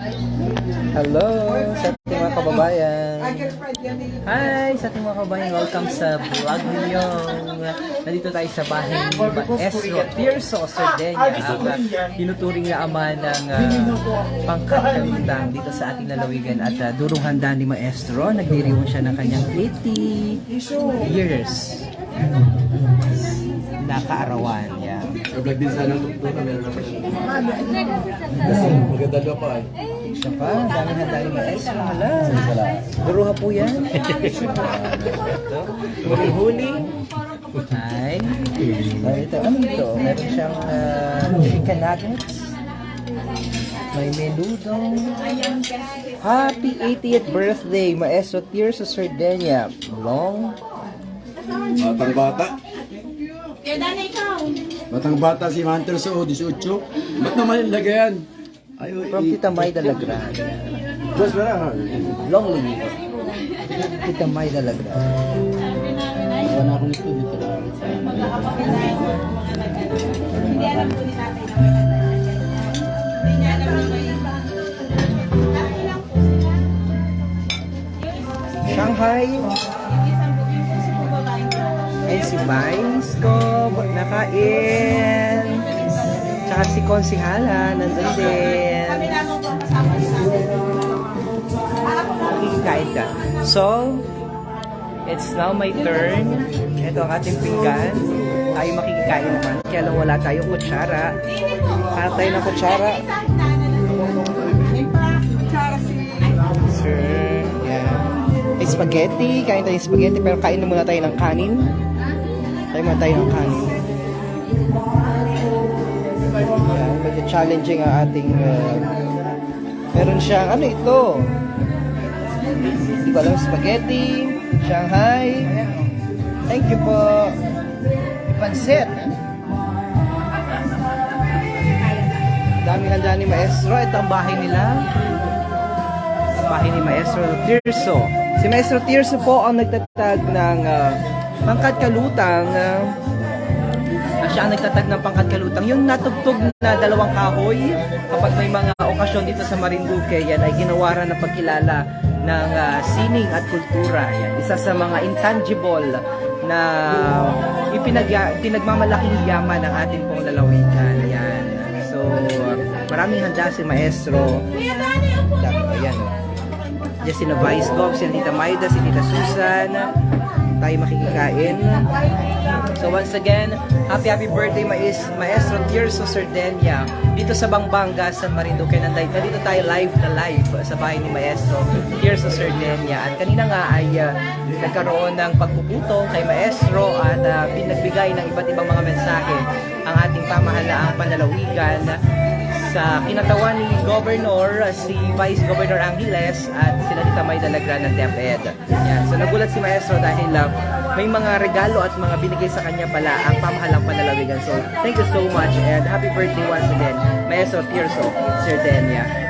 Hello. sa ating mga kababayan. Hi sa ating mga kababayan. Welcome sa vlog ninyo. Nandito tayo sa bahay ni Maestro Tirso Sardenia. Ang uh, tinuturing na ama ng uh, pangkakalutang dito sa ating lalawigan. At uh, durong handa ni Maestro. Nagdiriwang siya ng kanyang 80 years na kaarawan. Yeah. Vlog din sana doktor na meron naman. Kasi maganda pa eh. Siya pa, dami handa ni Maestro. Hala. Duruha po yan. Huli-huli. Ay. Oh, ito, ano ito? Meron siyang uh, chicken nuggets. May menudo. Happy 80th birthday, Maestro Tirso Sardenia. Long. Batang bata. Kaya dana ikaw. Batang bata si Hunter sa 18. Ba't naman ilagay yan? From Tita May Dalagrad. Just wala. Long live. Tita May Dalagrad. Wala na ako nito dito. Hindi alam po ni tatay na Hindi niya alam kasi, Shanghai. ko. And si Vice ko, nakain. Tsaka si Konsihala, nandun din. Kami lamang po kasama. Ah. Makikikain ka. So, it's now my turn. Ito ang ating pinggan. Tayo makikikain naman. Kaya lang wala tayong kutsara. Para tayo ng kutsara. Sir. May spaghetti. Kain tayo spaghetti. Pero kain na muna tayo ng kanin. Tayo muna tayo ng kanin. Medyo challenging ang ating uh, meron siyang ano ito? Hindi ko alam spaghetti Shanghai. Thank you po. Pansit. Dami handa ni Maestro. Ito ang bahay nila. Ang bahay ni Maestro Tirso. Si Maestro Tirso po ang nagtatag ng uh, pangkat kalutang uh, siya ang nagtatag ng pangkat kalutang. Yung natugtog na dalawang kahoy, kapag may mga okasyon dito sa Marinduque, yan ay ginawaran ng pagkilala ng ah, sining at kultura. Yan, isa sa mga intangible na ipinag pinagmamalaking yaman ng ating pong lalawigan. Yan. So, maraming handa si Maestro. Kuya Dani, upo Dami ko yan. oh. Diyan sina Vice Gov, si Tita Maida, si Tita Susan. Tayo makikikain. So once again, happy happy birthday Mais Maestro Tirso Sardenia dito sa Bangbanga, San Marinduque. Nanday, dito tayo live na live sa bahay ni Maestro Tirso Sardenia. At kanina nga ay uh, nagkaroon ng pagpuputong kay Maestro at uh, pinagbigay ng iba't ibang mga mensahe ang ating pamahalaang panalawigan sa kinatawan ni Governor, uh, si Vice Governor Angeles at sila Tita May Dalagra ng DepEd. Yan. So nagulat si Maestro dahil uh, may mga regalo at mga binigay sa kanya pala ang pamahalang panalawigan. So thank you so much and happy birthday once again, Maestro Tirso Sardenia.